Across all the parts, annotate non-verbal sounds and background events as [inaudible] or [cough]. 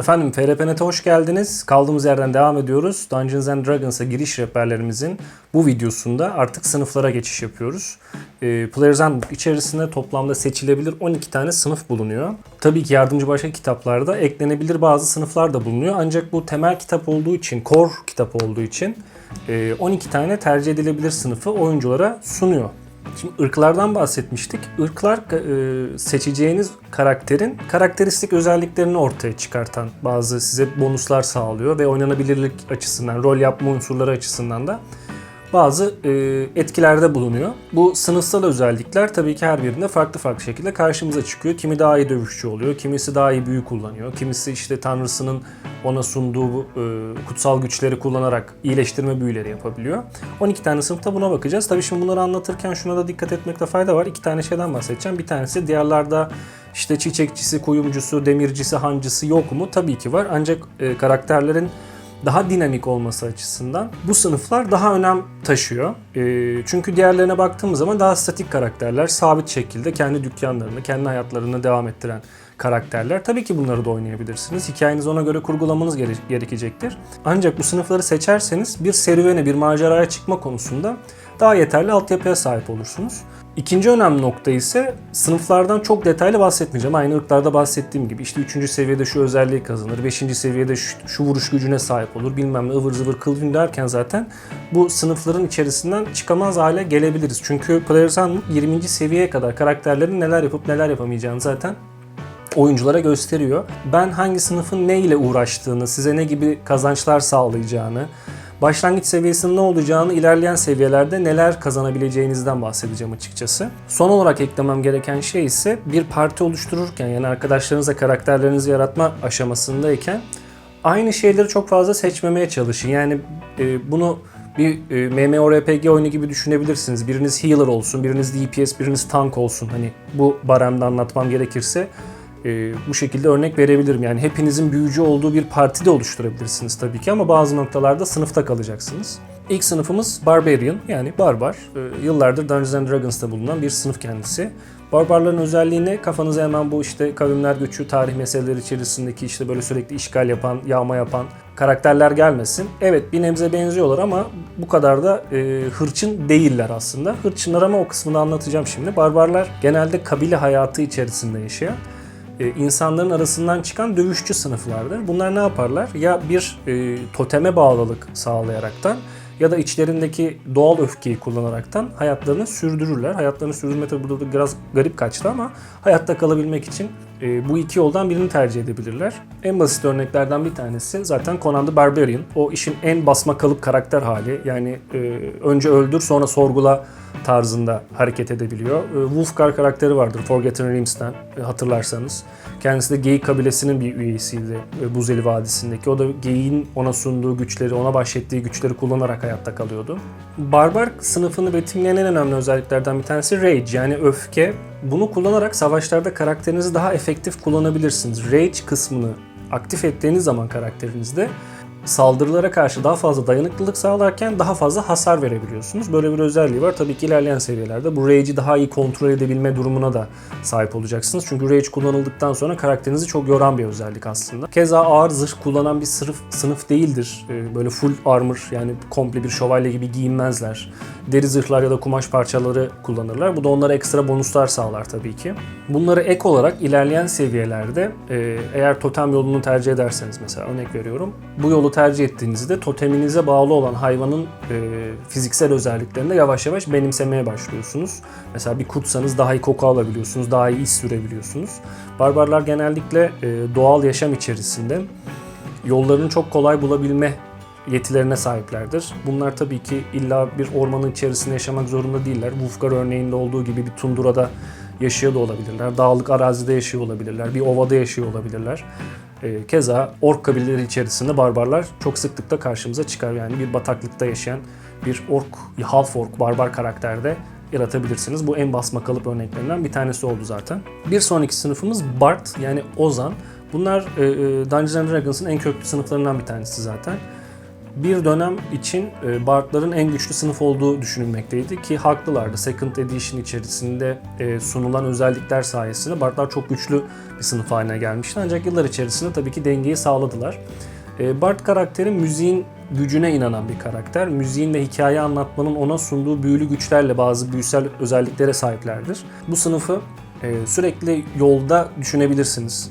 Efendim FRP.net'e hoş geldiniz. Kaldığımız yerden devam ediyoruz. Dungeons and Dragons'a giriş rehberlerimizin bu videosunda artık sınıflara geçiş yapıyoruz. Ee, Player's Handbook içerisinde toplamda seçilebilir 12 tane sınıf bulunuyor. Tabii ki yardımcı başka kitaplarda eklenebilir bazı sınıflar da bulunuyor. Ancak bu temel kitap olduğu için, core kitap olduğu için e, 12 tane tercih edilebilir sınıfı oyunculara sunuyor. Şimdi ırklardan bahsetmiştik. Irklar e, seçeceğiniz karakterin karakteristik özelliklerini ortaya çıkartan bazı size bonuslar sağlıyor ve oynanabilirlik açısından, rol yapma unsurları açısından da bazı e, etkilerde bulunuyor. Bu sınıfsal özellikler tabii ki her birinde farklı farklı şekilde karşımıza çıkıyor. Kimi daha iyi dövüşçü oluyor, kimisi daha iyi büyü kullanıyor, kimisi işte tanrısının ona sunduğu e, kutsal güçleri kullanarak iyileştirme büyüleri yapabiliyor. 12 tane sınıfta buna bakacağız. Tabii şimdi bunları anlatırken şuna da dikkat etmekte fayda var. İki tane şeyden bahsedeceğim. Bir tanesi diğerlerde işte çiçekçisi, kuyumcusu, demircisi, hancısı yok mu? Tabii ki var. Ancak e, karakterlerin daha dinamik olması açısından bu sınıflar daha önem taşıyor. E, çünkü diğerlerine baktığımız zaman daha statik karakterler, sabit şekilde kendi dükkanlarını, kendi hayatlarını devam ettiren karakterler. Tabii ki bunları da oynayabilirsiniz. Hikayenizi ona göre kurgulamanız gere- gerekecektir. Ancak bu sınıfları seçerseniz bir serüvene, bir maceraya çıkma konusunda daha yeterli altyapıya sahip olursunuz. İkinci önemli nokta ise sınıflardan çok detaylı bahsetmeyeceğim. Aynı ırklarda bahsettiğim gibi işte 3. seviyede şu özelliği kazanır, 5. seviyede şu, şu vuruş gücüne sahip olur, bilmem ne ıvır zıvır kılvin derken zaten bu sınıfların içerisinden çıkamaz hale gelebiliriz. Çünkü Player's Handbook 20. seviyeye kadar karakterlerin neler yapıp neler yapamayacağını zaten oyunculara gösteriyor. Ben hangi sınıfın ne ile uğraştığını, size ne gibi kazançlar sağlayacağını, başlangıç seviyesinin ne olacağını, ilerleyen seviyelerde neler kazanabileceğinizden bahsedeceğim açıkçası. Son olarak eklemem gereken şey ise bir parti oluştururken yani arkadaşlarınızla karakterlerinizi yaratma aşamasındayken aynı şeyleri çok fazla seçmemeye çalışın. Yani e, bunu bir e, MMORPG oyunu gibi düşünebilirsiniz. Biriniz healer olsun, biriniz DPS, biriniz tank olsun. Hani bu baremde anlatmam gerekirse e, bu şekilde örnek verebilirim. Yani hepinizin büyücü olduğu bir parti de oluşturabilirsiniz tabii ki ama bazı noktalarda sınıfta kalacaksınız. İlk sınıfımız Barbarian yani barbar. E, yıllardır Dungeons and Dragons'ta bulunan bir sınıf kendisi. Barbarların özelliği ne? Kafanıza hemen bu işte kavimler göçü, tarih meseleleri içerisindeki işte böyle sürekli işgal yapan, yağma yapan karakterler gelmesin. Evet bir nebze benziyorlar ama bu kadar da e, hırçın değiller aslında. Hırçınlar ama o kısmını anlatacağım şimdi. Barbarlar genelde kabile hayatı içerisinde yaşayan insanların arasından çıkan dövüşçü sınıflardır. Bunlar ne yaparlar? Ya bir e, toteme bağlılık sağlayaraktan ya da içlerindeki doğal öfkeyi kullanaraktan hayatlarını sürdürürler. Hayatlarını sürdürme tabi burada da biraz garip kaçtı ama hayatta kalabilmek için e, bu iki yoldan birini tercih edebilirler. En basit örneklerden bir tanesi zaten Conan the Barbarian. O işin en basma kalıp karakter hali. Yani e, önce öldür sonra sorgula tarzında hareket edebiliyor. E, Wolfgar karakteri vardır Forgotten Realms'ten e, hatırlarsanız. Kendisi de Geyik kabilesinin bir üyesiydi e, Buzeli Vadisi'ndeki. O da Geyik'in ona sunduğu güçleri, ona bahşettiği güçleri kullanarak hayatta kalıyordu. Barbar sınıfını betimleyen en önemli özelliklerden bir tanesi Rage yani öfke. Bunu kullanarak savaşlarda karakterinizi daha efektif kullanabilirsiniz. Rage kısmını aktif ettiğiniz zaman karakterinizde saldırılara karşı daha fazla dayanıklılık sağlarken daha fazla hasar verebiliyorsunuz. Böyle bir özelliği var. Tabii ki ilerleyen seviyelerde bu Rage'i daha iyi kontrol edebilme durumuna da sahip olacaksınız. Çünkü Rage kullanıldıktan sonra karakterinizi çok yoran bir özellik aslında. Keza ağır zırh kullanan bir sınıf, sınıf değildir. Ee, Böyle full armor yani komple bir şövalye gibi giyinmezler. Deri zırhlar ya da kumaş parçaları kullanırlar. Bu da onlara ekstra bonuslar sağlar tabii ki. Bunları ek olarak ilerleyen seviyelerde e, eğer totem yolunu tercih ederseniz mesela örnek veriyorum. Bu yolu tercih ettiğinizde toteminize bağlı olan hayvanın e, fiziksel özelliklerini de yavaş yavaş benimsemeye başlıyorsunuz. Mesela bir kurtsanız daha iyi koku alabiliyorsunuz, daha iyi iz sürebiliyorsunuz. Barbarlar genellikle e, doğal yaşam içerisinde yollarını çok kolay bulabilme yetilerine sahiplerdir. Bunlar tabii ki illa bir ormanın içerisinde yaşamak zorunda değiller. Wolfgar örneğinde olduğu gibi bir tundurada yaşıyor da olabilirler. Dağlık arazide yaşıyor olabilirler. Bir ovada yaşıyor olabilirler. Ee, keza ork kabileleri içerisinde barbarlar çok sıklıkla karşımıza çıkar. Yani bir bataklıkta yaşayan bir ork, half ork barbar karakterde yaratabilirsiniz. Bu en basma kalıp örneklerinden bir tanesi oldu zaten. Bir sonraki sınıfımız Bard yani Ozan. Bunlar e, e, Dungeons Dragons'ın en köklü sınıflarından bir tanesi zaten. Bir dönem için e, Bard'ların en güçlü sınıf olduğu düşünülmekteydi ki haklılardı. Second Edition içerisinde e, sunulan özellikler sayesinde Bard'lar çok güçlü bir sınıf haline gelmişti. Ancak yıllar içerisinde tabii ki dengeyi sağladılar. E, Bard karakteri müziğin gücüne inanan bir karakter. Müziğin ve hikaye anlatmanın ona sunduğu büyülü güçlerle bazı büyüsel özelliklere sahiplerdir. Bu sınıfı sürekli yolda düşünebilirsiniz.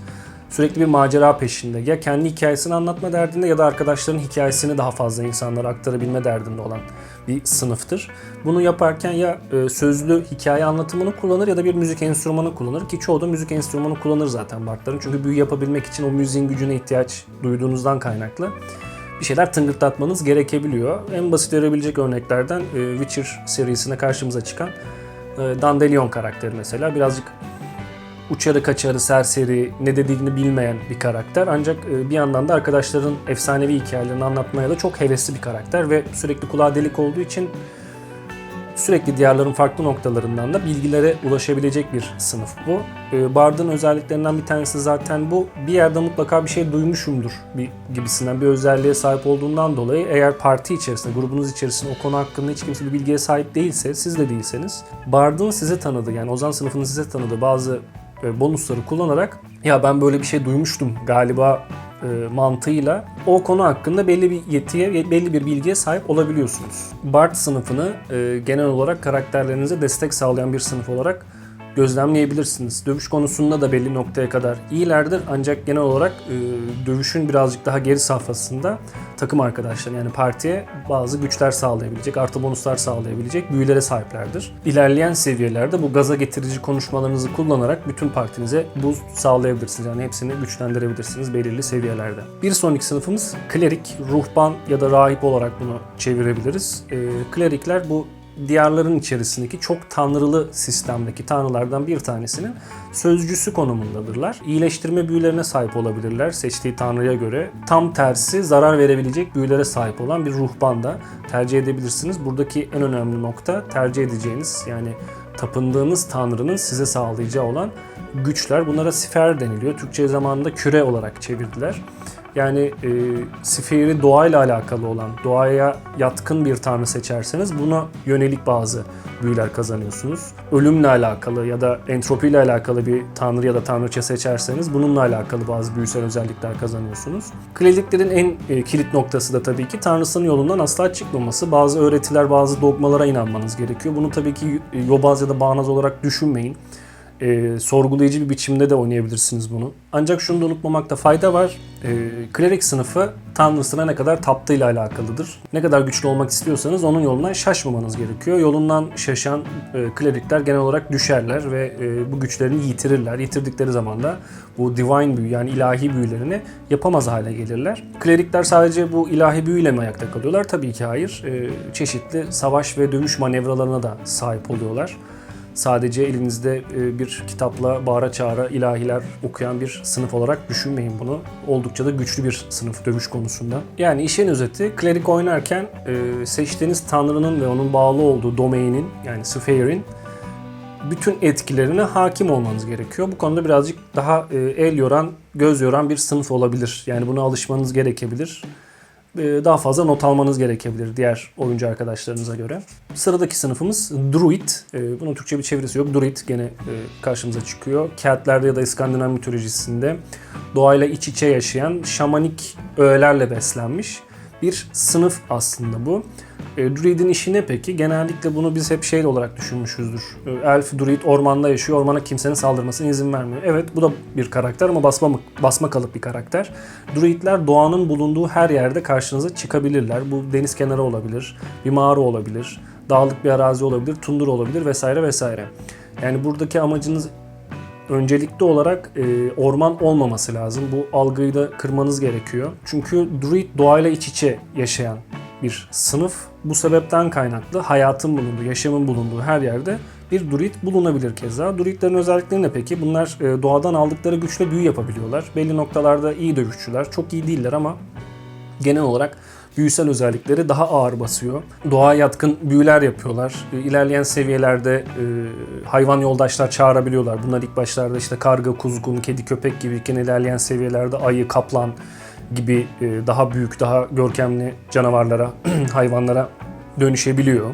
Sürekli bir macera peşinde. Ya kendi hikayesini anlatma derdinde ya da arkadaşların hikayesini daha fazla insanlara aktarabilme derdinde olan bir sınıftır. Bunu yaparken ya e, sözlü hikaye anlatımını kullanır ya da bir müzik enstrümanı kullanır ki çoğu da müzik enstrümanı kullanır zaten Bartların. Çünkü büyü yapabilmek için o müziğin gücüne ihtiyaç duyduğunuzdan kaynaklı bir şeyler tıngırdatmanız gerekebiliyor. En basit verebilecek örneklerden e, Witcher serisine karşımıza çıkan e, Dandelion karakteri mesela. Birazcık uçarı kaçarı, serseri, ne dediğini bilmeyen bir karakter. Ancak e, bir yandan da arkadaşların efsanevi hikayelerini anlatmaya da çok hevesli bir karakter ve sürekli kulağı delik olduğu için sürekli diyarların farklı noktalarından da bilgilere ulaşabilecek bir sınıf bu. E, Bard'ın özelliklerinden bir tanesi zaten bu. Bir yerde mutlaka bir şey duymuşumdur bir, gibisinden bir özelliğe sahip olduğundan dolayı eğer parti içerisinde, grubunuz içerisinde o konu hakkında hiç kimse bir bilgiye sahip değilse, siz de değilseniz Bard'ın size tanıdığı yani Ozan sınıfının size tanıdığı bazı bonusları kullanarak ya ben böyle bir şey duymuştum galiba e, mantığıyla o konu hakkında belli bir yetiye, belli bir bilgiye sahip olabiliyorsunuz. Bard sınıfını e, genel olarak karakterlerinize destek sağlayan bir sınıf olarak gözlemleyebilirsiniz. Dövüş konusunda da belli noktaya kadar iyilerdir ancak genel olarak e, dövüşün birazcık daha geri safhasında takım arkadaşlar yani partiye bazı güçler sağlayabilecek, artı bonuslar sağlayabilecek büyülere sahiplerdir. İlerleyen seviyelerde bu gaza getirici konuşmalarınızı kullanarak bütün partinize boost sağlayabilirsiniz. Yani hepsini güçlendirebilirsiniz belirli seviyelerde. Bir sonraki sınıfımız klerik, ruhban ya da rahip olarak bunu çevirebiliriz. E, klerikler bu diyarların içerisindeki çok tanrılı sistemdeki tanrılardan bir tanesinin sözcüsü konumundadırlar. İyileştirme büyülerine sahip olabilirler seçtiği tanrıya göre. Tam tersi zarar verebilecek büyülere sahip olan bir ruhban da tercih edebilirsiniz. Buradaki en önemli nokta tercih edeceğiniz yani tapındığınız tanrının size sağlayacağı olan güçler. Bunlara sifer deniliyor. Türkçe zamanında küre olarak çevirdiler. Yani e, sifiri doğayla alakalı olan, doğaya yatkın bir tanrı seçerseniz buna yönelik bazı büyüler kazanıyorsunuz. Ölümle alakalı ya da entropiyle alakalı bir tanrı ya da tanrıça seçerseniz bununla alakalı bazı büyüsel özellikler kazanıyorsunuz. Kleliklerin en e, kilit noktası da tabii ki tanrısının yolundan asla çıkmaması. Bazı öğretiler, bazı dogmalara inanmanız gerekiyor. Bunu tabii ki yobaz ya da bağnaz olarak düşünmeyin e, sorgulayıcı bir biçimde de oynayabilirsiniz bunu. Ancak şunu da unutmamakta fayda var. E, klerik sınıfı tanrısına ne kadar taptığıyla alakalıdır. Ne kadar güçlü olmak istiyorsanız onun yolundan şaşmamanız gerekiyor. Yolundan şaşan e, klerikler genel olarak düşerler ve e, bu güçlerini yitirirler. Yitirdikleri zaman da bu divine büyü yani ilahi büyülerini yapamaz hale gelirler. Klerikler sadece bu ilahi büyüyle mi ayakta kalıyorlar? Tabii ki hayır. E, çeşitli savaş ve dövüş manevralarına da sahip oluyorlar sadece elinizde e, bir kitapla bağıra çağıra ilahiler okuyan bir sınıf olarak düşünmeyin bunu. Oldukça da güçlü bir sınıf dövüş konusunda. Yani işin özeti klerik oynarken e, seçtiğiniz tanrının ve onun bağlı olduğu domainin yani sphere'in bütün etkilerine hakim olmanız gerekiyor. Bu konuda birazcık daha e, el yoran, göz yoran bir sınıf olabilir. Yani buna alışmanız gerekebilir. E, daha fazla not almanız gerekebilir diğer oyuncu arkadaşlarınıza göre. Sıradaki sınıfımız Druid. E, bunun Türkçe bir çevirisi yok. Druid gene e, karşımıza çıkıyor. Keltlerde ya da İskandinav mitolojisinde doğayla iç içe yaşayan şamanik öğelerle beslenmiş bir sınıf aslında bu. E, druid'in işi ne peki? Genellikle bunu biz hep şey olarak düşünmüşüzdür. E, elf, druid ormanda yaşıyor, ormana kimsenin saldırmasına izin vermiyor. Evet bu da bir karakter ama basma, basma kalıp bir karakter. Druidler doğanın bulunduğu her yerde karşınıza çıkabilirler. Bu deniz kenarı olabilir, bir mağara olabilir, dağlık bir arazi olabilir, tundur olabilir vesaire vesaire. Yani buradaki amacınız öncelikli olarak e, orman olmaması lazım. Bu algıyı da kırmanız gerekiyor. Çünkü druid doğayla iç içe yaşayan bir sınıf. Bu sebepten kaynaklı hayatın bulunduğu, yaşamın bulunduğu her yerde bir druid bulunabilir keza. Druidlerin özellikleri ne peki? Bunlar e, doğadan aldıkları güçle büyü yapabiliyorlar. Belli noktalarda iyi dövüşçüler. Çok iyi değiller ama genel olarak büyüsel özellikleri daha ağır basıyor. Doğa yatkın büyüler yapıyorlar. E, ilerleyen seviyelerde e, hayvan yoldaşlar çağırabiliyorlar. Bunlar ilk başlarda işte karga, kuzgun, kedi, köpek gibi ilerleyen seviyelerde ayı, kaplan, gibi e, daha büyük, daha görkemli canavarlara, [clears throat] hayvanlara dönüşebiliyor.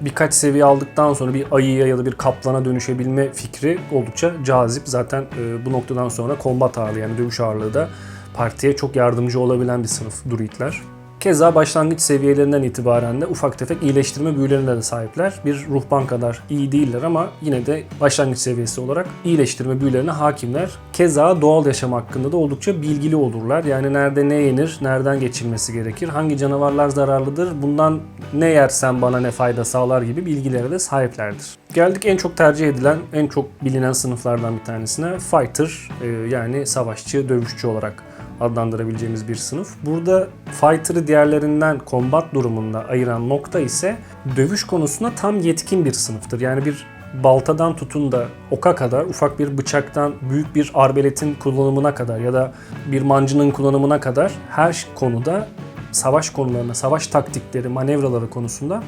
Birkaç seviye aldıktan sonra bir ayıya ya da bir kaplana dönüşebilme fikri oldukça cazip. Zaten e, bu noktadan sonra kombat ağırlığı yani dövüş ağırlığı da partiye çok yardımcı olabilen bir sınıf druidler. Keza başlangıç seviyelerinden itibaren de ufak tefek iyileştirme büyülerine de sahipler. Bir ruhban kadar iyi değiller ama yine de başlangıç seviyesi olarak iyileştirme büyülerine hakimler. Keza doğal yaşam hakkında da oldukça bilgili olurlar. Yani nerede ne yenir, nereden geçilmesi gerekir, hangi canavarlar zararlıdır, bundan ne yersen bana ne fayda sağlar gibi bilgilere de sahiplerdir. Geldik en çok tercih edilen, en çok bilinen sınıflardan bir tanesine. Fighter e, yani savaşçı, dövüşçü olarak adlandırabileceğimiz bir sınıf. Burada Fighter'ı diğerlerinden combat durumunda ayıran nokta ise dövüş konusunda tam yetkin bir sınıftır. Yani bir baltadan tutun da oka kadar, ufak bir bıçaktan büyük bir arbeletin kullanımına kadar ya da bir mancının kullanımına kadar her konuda savaş konularına, savaş taktikleri, manevraları konusunda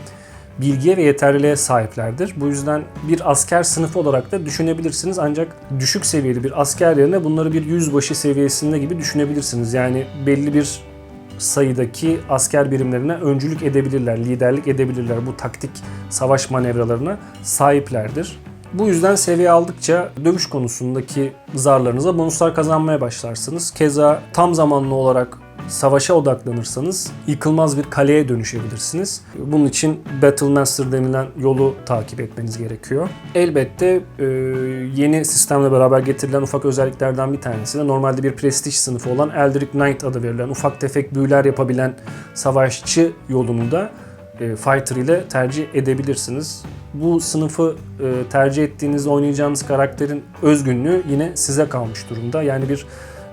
bilgiye ve yeterliliğe sahiplerdir. Bu yüzden bir asker sınıfı olarak da düşünebilirsiniz. Ancak düşük seviyeli bir asker yerine bunları bir yüzbaşı seviyesinde gibi düşünebilirsiniz. Yani belli bir sayıdaki asker birimlerine öncülük edebilirler, liderlik edebilirler. Bu taktik savaş manevralarına sahiplerdir. Bu yüzden seviye aldıkça dövüş konusundaki zarlarınıza bonuslar kazanmaya başlarsınız. Keza tam zamanlı olarak savaşa odaklanırsanız yıkılmaz bir kaleye dönüşebilirsiniz. Bunun için Battle Master denilen yolu takip etmeniz gerekiyor. Elbette e, yeni sistemle beraber getirilen ufak özelliklerden bir tanesi de normalde bir prestij sınıfı olan Eldritch Knight adı verilen ufak tefek büyüler yapabilen savaşçı yolunu da e, Fighter ile tercih edebilirsiniz. Bu sınıfı e, tercih ettiğiniz oynayacağınız karakterin özgünlüğü yine size kalmış durumda. Yani bir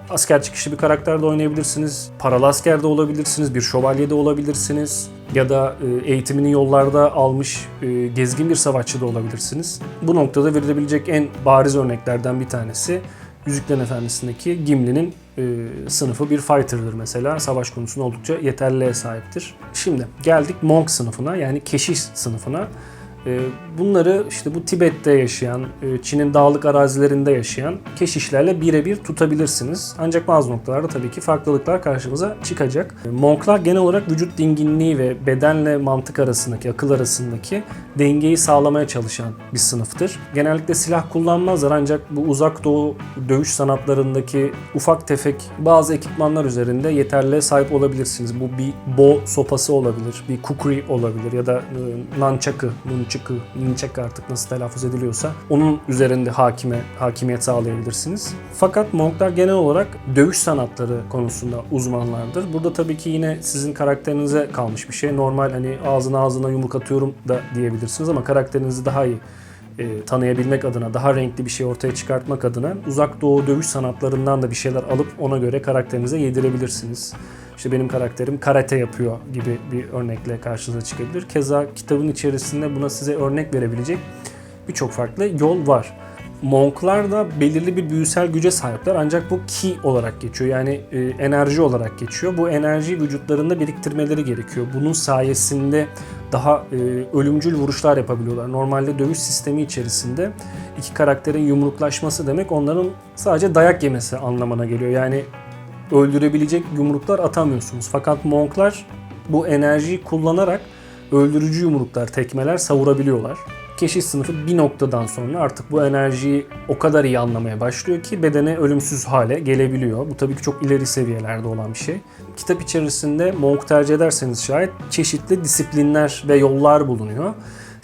asker çıkışı bir karakter de oynayabilirsiniz. Paralı asker de olabilirsiniz. Bir şövalye de olabilirsiniz. Ya da e, eğitimini yollarda almış e, gezgin bir savaşçı da olabilirsiniz. Bu noktada verilebilecek en bariz örneklerden bir tanesi Yüzüklerin Efendisi'ndeki Gimli'nin e, sınıfı bir fighter'dır mesela. Savaş konusunda oldukça yeterliliğe sahiptir. Şimdi geldik monk sınıfına yani keşiş sınıfına. Ee, Bunları işte bu Tibet'te yaşayan, e, Çin'in dağlık arazilerinde yaşayan keşişlerle birebir tutabilirsiniz. Ancak bazı noktalarda tabii ki farklılıklar karşımıza çıkacak. E, Monklar genel olarak vücut dinginliği ve bedenle mantık arasındaki, akıl arasındaki dengeyi sağlamaya çalışan bir sınıftır. Genellikle silah kullanmazlar ancak bu uzak doğu dövüş sanatlarındaki ufak tefek bazı ekipmanlar üzerinde yeterliğe sahip olabilirsiniz. Bu bir bo sopası olabilir, bir kukri olabilir ya da e, nunchaku, nunchaku, nunchaku artık nasıl telaffuz ediliyorsa onun üzerinde hakime, hakimiyet sağlayabilirsiniz. Fakat monklar genel olarak dövüş sanatları konusunda uzmanlardır. Burada tabii ki yine sizin karakterinize kalmış bir şey. Normal hani ağzına ağzına yumruk atıyorum da diyebilirsiniz ama karakterinizi daha iyi e, tanıyabilmek adına, daha renkli bir şey ortaya çıkartmak adına uzak doğu dövüş sanatlarından da bir şeyler alıp ona göre karakterinize yedirebilirsiniz. İşte benim karakterim karate yapıyor gibi bir örnekle karşınıza çıkabilir. Keza kitabın içerisinde buna size örnek verebilecek birçok farklı yol var. Monklar da belirli bir büyüsel güce sahipler ancak bu ki olarak geçiyor. Yani e, enerji olarak geçiyor. Bu enerjiyi vücutlarında biriktirmeleri gerekiyor. Bunun sayesinde daha e, ölümcül vuruşlar yapabiliyorlar. Normalde dövüş sistemi içerisinde iki karakterin yumruklaşması demek onların sadece dayak yemesi anlamına geliyor. Yani öldürebilecek yumruklar atamıyorsunuz. Fakat Monklar bu enerjiyi kullanarak öldürücü yumruklar, tekmeler savurabiliyorlar. Keşiş sınıfı bir noktadan sonra artık bu enerjiyi o kadar iyi anlamaya başlıyor ki bedene ölümsüz hale gelebiliyor. Bu tabii ki çok ileri seviyelerde olan bir şey. Kitap içerisinde Monk tercih ederseniz şayet çeşitli disiplinler ve yollar bulunuyor.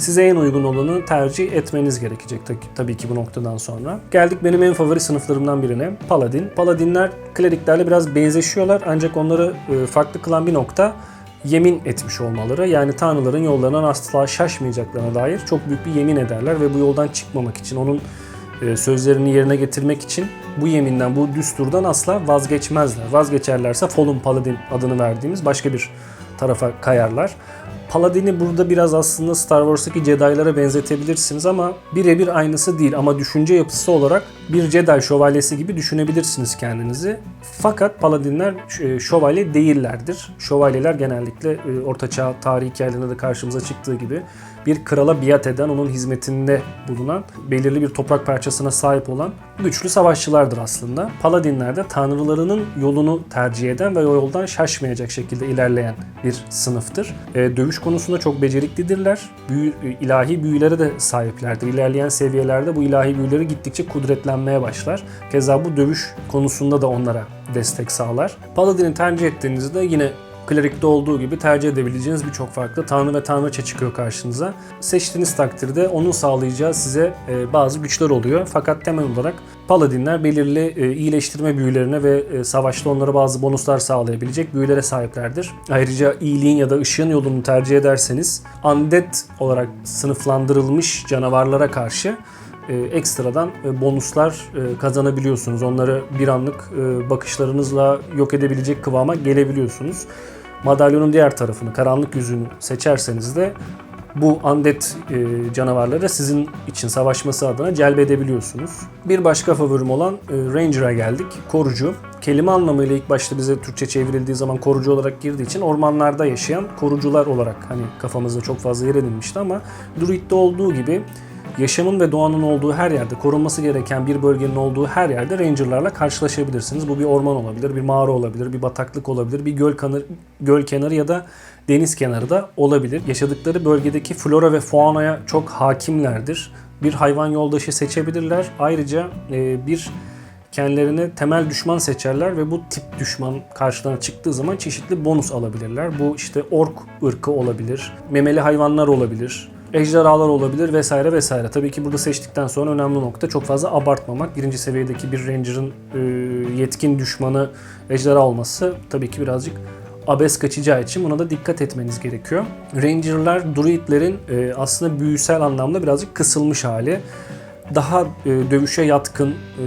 Size en uygun olanı tercih etmeniz gerekecek tabii ki bu noktadan sonra. Geldik benim en favori sınıflarımdan birine. Paladin. Paladinler kleriklerle biraz benzeşiyorlar ancak onları e, farklı kılan bir nokta yemin etmiş olmaları. Yani tanrıların yollarından asla şaşmayacaklarına dair çok büyük bir yemin ederler ve bu yoldan çıkmamak için onun e, sözlerini yerine getirmek için bu yeminden, bu düsturdan asla vazgeçmezler. Vazgeçerlerse Fallen Paladin adını verdiğimiz başka bir tarafa kayarlar. Paladin'i burada biraz aslında Star Wars'taki Jedi'lara benzetebilirsiniz ama birebir aynısı değil ama düşünce yapısı olarak bir Jedi şövalyesi gibi düşünebilirsiniz kendinizi. Fakat Paladinler e, şövalye değillerdir. Şövalyeler genellikle e, ortaçağ tarih hikayelerinde de karşımıza çıktığı gibi bir krala biat eden, onun hizmetinde bulunan, belirli bir toprak parçasına sahip olan güçlü savaşçılardır aslında. Paladinler de tanrılarının yolunu tercih eden ve o yoldan şaşmayacak şekilde ilerleyen bir sınıftır. E, dövüş konusunda çok beceriklidirler. Büyü, e, ilahi büyülere de sahiplerdir. İlerleyen seviyelerde bu ilahi büyüleri gittikçe kudretlenmeye başlar. Keza bu dövüş konusunda da onlara destek sağlar. Paladin'i tercih ettiğinizde yine Klerik'te olduğu gibi tercih edebileceğiniz birçok farklı tanrı ve tanrıça çıkıyor karşınıza. Seçtiğiniz takdirde onun sağlayacağı size e, bazı güçler oluyor. Fakat temel olarak Paladinler belirli e, iyileştirme büyülerine ve e, savaşta onlara bazı bonuslar sağlayabilecek büyülere sahiplerdir. Ayrıca iyiliğin ya da ışığın yolunu tercih ederseniz undead olarak sınıflandırılmış canavarlara karşı ekstradan e, bonuslar e, kazanabiliyorsunuz. Onları bir anlık e, bakışlarınızla yok edebilecek kıvama gelebiliyorsunuz. Madalyonun diğer tarafını, karanlık yüzünü seçerseniz de bu undead e, canavarları sizin için savaşması adına celbedebiliyorsunuz. Bir başka favorim olan e, Ranger'a geldik. Korucu. Kelime anlamıyla ilk başta bize Türkçe çevrildiği zaman korucu olarak girdiği için ormanlarda yaşayan korucular olarak hani kafamızda çok fazla yer edinmişti ama Druid'de olduğu gibi yaşamın ve doğanın olduğu her yerde, korunması gereken bir bölgenin olduğu her yerde rangerlarla karşılaşabilirsiniz. Bu bir orman olabilir, bir mağara olabilir, bir bataklık olabilir, bir göl, kanı, göl kenarı ya da deniz kenarı da olabilir. Yaşadıkları bölgedeki flora ve faunaya çok hakimlerdir. Bir hayvan yoldaşı seçebilirler. Ayrıca e, bir kendilerine temel düşman seçerler ve bu tip düşman karşılarına çıktığı zaman çeşitli bonus alabilirler. Bu işte ork ırkı olabilir, memeli hayvanlar olabilir, ejderhalar olabilir vesaire vesaire. Tabii ki burada seçtikten sonra önemli nokta çok fazla abartmamak. Birinci seviyedeki bir ranger'ın e, yetkin düşmanı ejderha olması tabii ki birazcık abes kaçacağı için buna da dikkat etmeniz gerekiyor. Ranger'lar druidlerin e, aslında büyüsel anlamda birazcık kısılmış hali daha e, dövüşe yatkın e,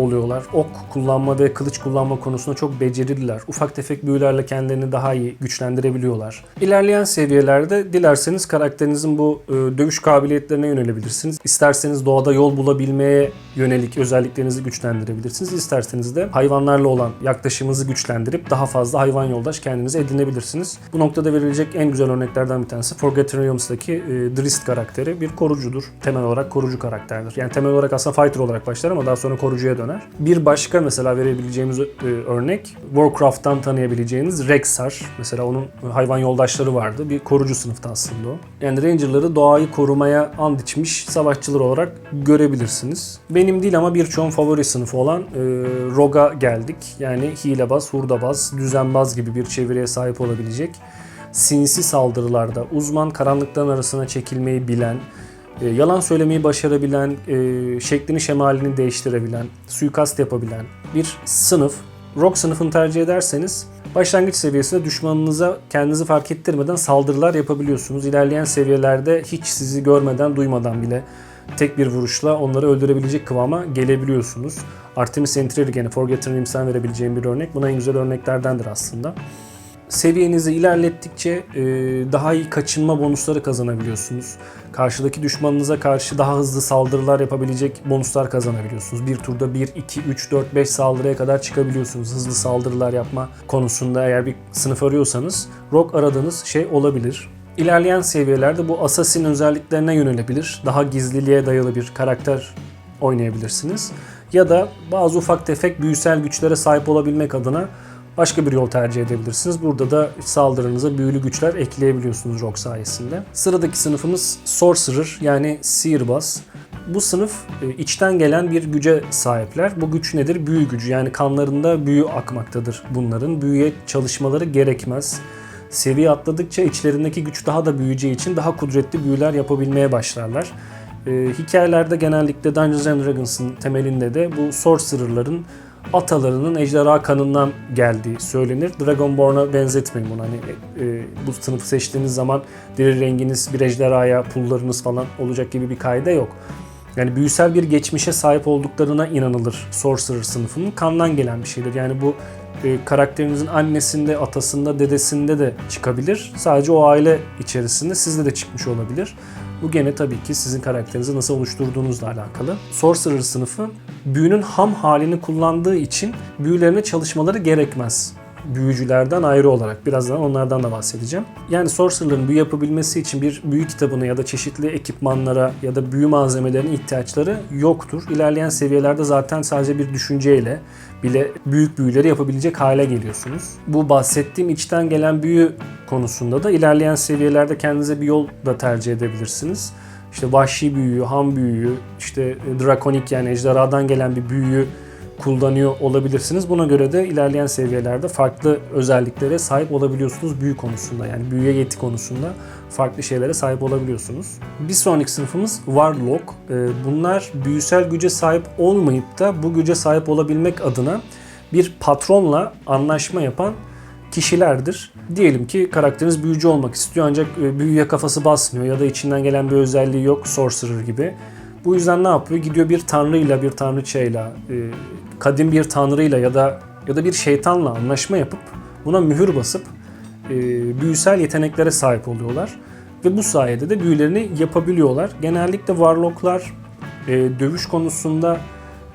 oluyorlar. Ok kullanma ve kılıç kullanma konusunda çok becerililer. Ufak tefek büyülerle kendilerini daha iyi güçlendirebiliyorlar. İlerleyen seviyelerde dilerseniz karakterinizin bu e, dövüş kabiliyetlerine yönelebilirsiniz. İsterseniz doğada yol bulabilmeye yönelik özelliklerinizi güçlendirebilirsiniz. İsterseniz de hayvanlarla olan yaklaşımınızı güçlendirip daha fazla hayvan yoldaş kendinize edinebilirsiniz. Bu noktada verilecek en güzel örneklerden bir tanesi Forgotten Realms'daki e, Drist karakteri bir korucudur. Temel olarak korucu karakterdir. Yani temel olarak aslında fighter olarak başlar ama daha sonra korucuya döner. Bir başka mesela verebileceğimiz e, örnek Warcraft'tan tanıyabileceğiniz Rexar. Mesela onun hayvan yoldaşları vardı. Bir korucu sınıfta aslında o. Yani Ranger'ları doğayı korumaya and içmiş savaşçılar olarak görebilirsiniz. Benim değil ama birçoğun favori sınıfı olan e, Rogue'a geldik. Yani hilebaz, hurdabaz, düzenbaz gibi bir çeviriye sahip olabilecek sinsi saldırılarda uzman karanlıkların arasına çekilmeyi bilen, e, yalan söylemeyi başarabilen, e, şeklini şemalini değiştirebilen, suikast yapabilen bir sınıf. Rock sınıfını tercih ederseniz başlangıç seviyesinde düşmanınıza kendinizi fark ettirmeden saldırılar yapabiliyorsunuz. İlerleyen seviyelerde hiç sizi görmeden, duymadan bile tek bir vuruşla onları öldürebilecek kıvama gelebiliyorsunuz. Artemis Entreri gene Forgotten Realms'ten verebileceğim bir örnek. Buna en güzel örneklerdendir aslında seviyenizi ilerlettikçe e, daha iyi kaçınma bonusları kazanabiliyorsunuz. Karşıdaki düşmanınıza karşı daha hızlı saldırılar yapabilecek bonuslar kazanabiliyorsunuz. Bir turda 1, 2, 3, 4, 5 saldırıya kadar çıkabiliyorsunuz. Hızlı saldırılar yapma konusunda eğer bir sınıf arıyorsanız rock aradığınız şey olabilir. İlerleyen seviyelerde bu assassin özelliklerine yönelebilir. Daha gizliliğe dayalı bir karakter oynayabilirsiniz. Ya da bazı ufak tefek büyüsel güçlere sahip olabilmek adına başka bir yol tercih edebilirsiniz. Burada da saldırınıza büyülü güçler ekleyebiliyorsunuz rock sayesinde. Sıradaki sınıfımız Sorcerer yani sihirbaz. Bu sınıf e, içten gelen bir güce sahipler. Bu güç nedir? Büyü gücü. Yani kanlarında büyü akmaktadır bunların. Büyüye çalışmaları gerekmez. Seviye atladıkça içlerindeki güç daha da büyüyeceği için daha kudretli büyüler yapabilmeye başlarlar. Ee, hikayelerde genellikle Dungeons and Dragons'ın temelinde de bu sorcerer'ların atalarının ejderha kanından geldiği söylenir. Dragonborn'a benzetmeyin bunu. Hani e, bu sınıfı seçtiğiniz zaman deri renginiz bir ejderhaya, pullarınız falan olacak gibi bir kaide yok. Yani büyüsel bir geçmişe sahip olduklarına inanılır Sorcerer sınıfının. Kandan gelen bir şeydir. Yani bu e, karakterinizin annesinde, atasında, dedesinde de çıkabilir. Sadece o aile içerisinde sizde de çıkmış olabilir. Bu gene tabii ki sizin karakterinizi nasıl oluşturduğunuzla alakalı. Sorcerer sınıfı büyünün ham halini kullandığı için büyülerine çalışmaları gerekmez. Büyücülerden ayrı olarak birazdan onlardan da bahsedeceğim. Yani sorcerer'ın büyü yapabilmesi için bir büyü kitabına ya da çeşitli ekipmanlara ya da büyü malzemelerine ihtiyaçları yoktur. İlerleyen seviyelerde zaten sadece bir düşünceyle bile büyük büyüleri yapabilecek hale geliyorsunuz. Bu bahsettiğim içten gelen büyü konusunda da ilerleyen seviyelerde kendinize bir yol da tercih edebilirsiniz. İşte vahşi büyüyü, ham büyüyü, işte drakonik yani ejderhadan gelen bir büyüyü kullanıyor olabilirsiniz. Buna göre de ilerleyen seviyelerde farklı özelliklere sahip olabiliyorsunuz büyü konusunda. Yani büyüye yeti konusunda farklı şeylere sahip olabiliyorsunuz. Bir sonraki sınıfımız Warlock. Ee, Bunlar büyüsel güce sahip olmayıp da bu güce sahip olabilmek adına bir patronla anlaşma yapan kişilerdir. Diyelim ki karakteriniz büyücü olmak istiyor ancak e, büyüye kafası basmıyor ya da içinden gelen bir özelliği yok sorcerer gibi. Bu yüzden ne yapıyor? Gidiyor bir tanrıyla, bir tanrıçayla, e, kadim bir tanrıyla ya da ya da bir şeytanla anlaşma yapıp buna mühür basıp e, büyüsel yeteneklere sahip oluyorlar ve bu sayede de büyülerini yapabiliyorlar. Genellikle warlocklar e, dövüş konusunda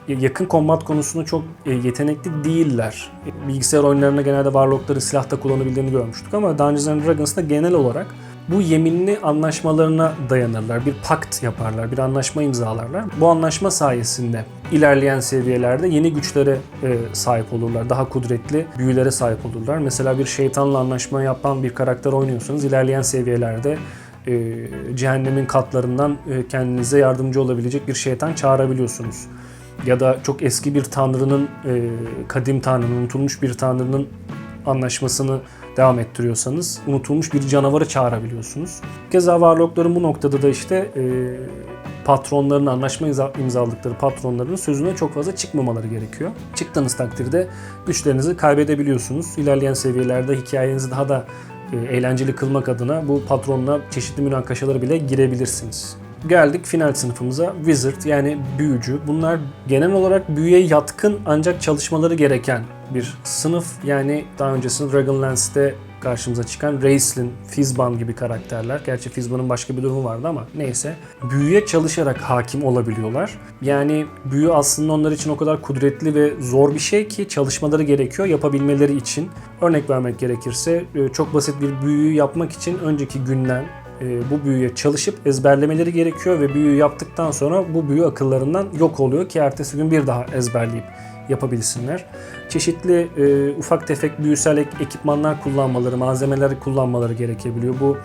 yakın kombat konusunda çok e, yetenekli değiller. Bilgisayar oyunlarında genelde warlockları silahta kullanabildiğini görmüştük ama Dungeons and Dragons'ta genel olarak bu yeminli anlaşmalarına dayanırlar. Bir pakt yaparlar, bir anlaşma imzalarlar. Bu anlaşma sayesinde ilerleyen seviyelerde yeni güçlere e, sahip olurlar. Daha kudretli büyülere sahip olurlar. Mesela bir şeytanla anlaşma yapan bir karakter oynuyorsanız ilerleyen seviyelerde e, cehennemin katlarından e, kendinize yardımcı olabilecek bir şeytan çağırabiliyorsunuz. Ya da çok eski bir tanrının, e, kadim tanrının, unutulmuş bir tanrının anlaşmasını devam ettiriyorsanız unutulmuş bir canavarı çağırabiliyorsunuz. Keza warlockların bu noktada da işte e, patronların anlaşma imza- imzaladıkları patronların sözüne çok fazla çıkmamaları gerekiyor. Çıktığınız takdirde güçlerinizi kaybedebiliyorsunuz. İlerleyen seviyelerde hikayenizi daha da e, eğlenceli kılmak adına bu patronla çeşitli münakaşalara bile girebilirsiniz. Geldik final sınıfımıza. Wizard yani büyücü. Bunlar genel olarak büyüye yatkın ancak çalışmaları gereken bir sınıf. Yani daha öncesinde Dragonlance'de karşımıza çıkan Raistlin, Fizban gibi karakterler. Gerçi Fizban'ın başka bir durumu vardı ama neyse. Büyüye çalışarak hakim olabiliyorlar. Yani büyü aslında onlar için o kadar kudretli ve zor bir şey ki çalışmaları gerekiyor yapabilmeleri için. Örnek vermek gerekirse e, çok basit bir büyüyü yapmak için önceki günden bu büyüye çalışıp ezberlemeleri gerekiyor ve büyüyü yaptıktan sonra bu büyü akıllarından yok oluyor ki ertesi gün bir daha ezberleyip yapabilsinler. Çeşitli e, ufak tefek büyüsel ek- ekipmanlar kullanmaları, malzemeleri kullanmaları gerekebiliyor. Bu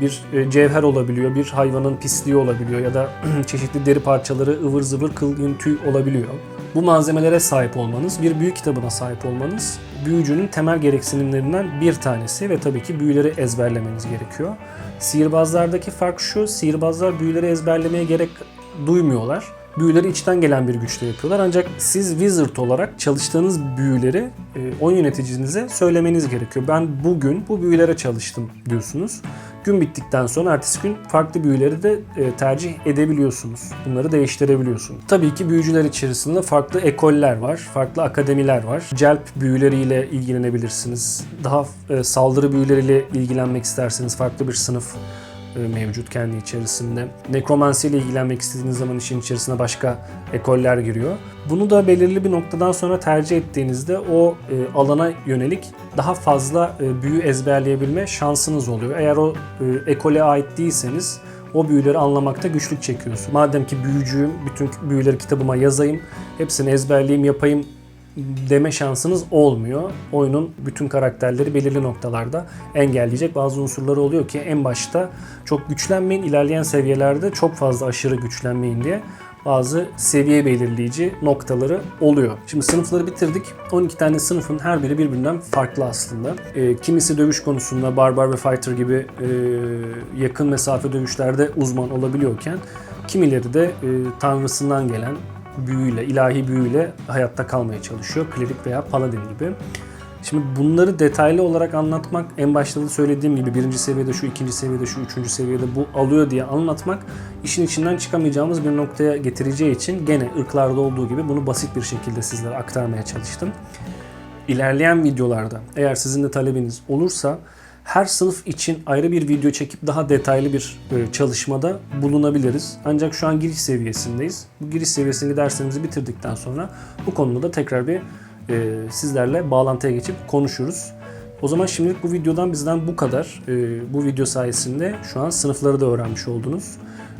bir e, cevher olabiliyor, bir hayvanın pisliği olabiliyor ya da [clears throat] çeşitli deri parçaları, ıvır zıvır kıl yün, tüy olabiliyor. Bu malzemelere sahip olmanız, bir büyü kitabına sahip olmanız büyücünün temel gereksinimlerinden bir tanesi ve tabii ki büyüleri ezberlemeniz gerekiyor. Sihirbazlardaki fark şu, sihirbazlar büyüleri ezberlemeye gerek duymuyorlar. Büyüleri içten gelen bir güçle yapıyorlar. Ancak siz wizard olarak çalıştığınız büyüleri e, oyun yöneticinize söylemeniz gerekiyor. Ben bugün bu büyülere çalıştım diyorsunuz. Gün bittikten sonra ertesi gün farklı büyüleri de e, tercih edebiliyorsunuz. Bunları değiştirebiliyorsunuz. Tabii ki büyücüler içerisinde farklı ekoller var, farklı akademiler var. Celp büyüleriyle ilgilenebilirsiniz. Daha e, saldırı büyüleriyle ilgilenmek isterseniz farklı bir sınıf e, mevcut kendi içerisinde. Nekromansi ile ilgilenmek istediğiniz zaman işin içerisine başka ekoller giriyor. Bunu da belirli bir noktadan sonra tercih ettiğinizde o e, alana yönelik daha fazla e, büyü ezberleyebilme şansınız oluyor. Eğer o e, ekole ait değilseniz o büyüleri anlamakta güçlük çekiyorsun. Madem ki büyücüyüm, bütün büyüleri kitabıma yazayım, hepsini ezberleyeyim, yapayım deme şansınız olmuyor. Oyunun bütün karakterleri belirli noktalarda engelleyecek bazı unsurları oluyor ki en başta çok güçlenmeyin, ilerleyen seviyelerde çok fazla aşırı güçlenmeyin diye bazı seviye belirleyici noktaları oluyor. Şimdi sınıfları bitirdik. 12 tane sınıfın her biri birbirinden farklı aslında. Ee, kimisi dövüş konusunda barbar ve fighter gibi e, yakın mesafe dövüşlerde uzman olabiliyorken kimileri de e, tanrısından gelen büyüyle, ilahi büyüyle hayatta kalmaya çalışıyor. Klerik veya paladin gibi. Şimdi bunları detaylı olarak anlatmak en başta da söylediğim gibi birinci seviyede şu, ikinci seviyede şu, üçüncü seviyede bu alıyor diye anlatmak işin içinden çıkamayacağımız bir noktaya getireceği için gene ırklarda olduğu gibi bunu basit bir şekilde sizlere aktarmaya çalıştım. İlerleyen videolarda eğer sizin de talebiniz olursa her sınıf için ayrı bir video çekip daha detaylı bir e, çalışmada bulunabiliriz. Ancak şu an giriş seviyesindeyiz. Bu giriş seviyesindeki derslerimizi bitirdikten sonra bu konuda da tekrar bir e, sizlerle bağlantıya geçip konuşuruz. O zaman şimdilik bu videodan bizden bu kadar. E, bu video sayesinde şu an sınıfları da öğrenmiş oldunuz.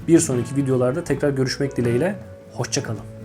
Bir sonraki videolarda tekrar görüşmek dileğiyle. Hoşçakalın.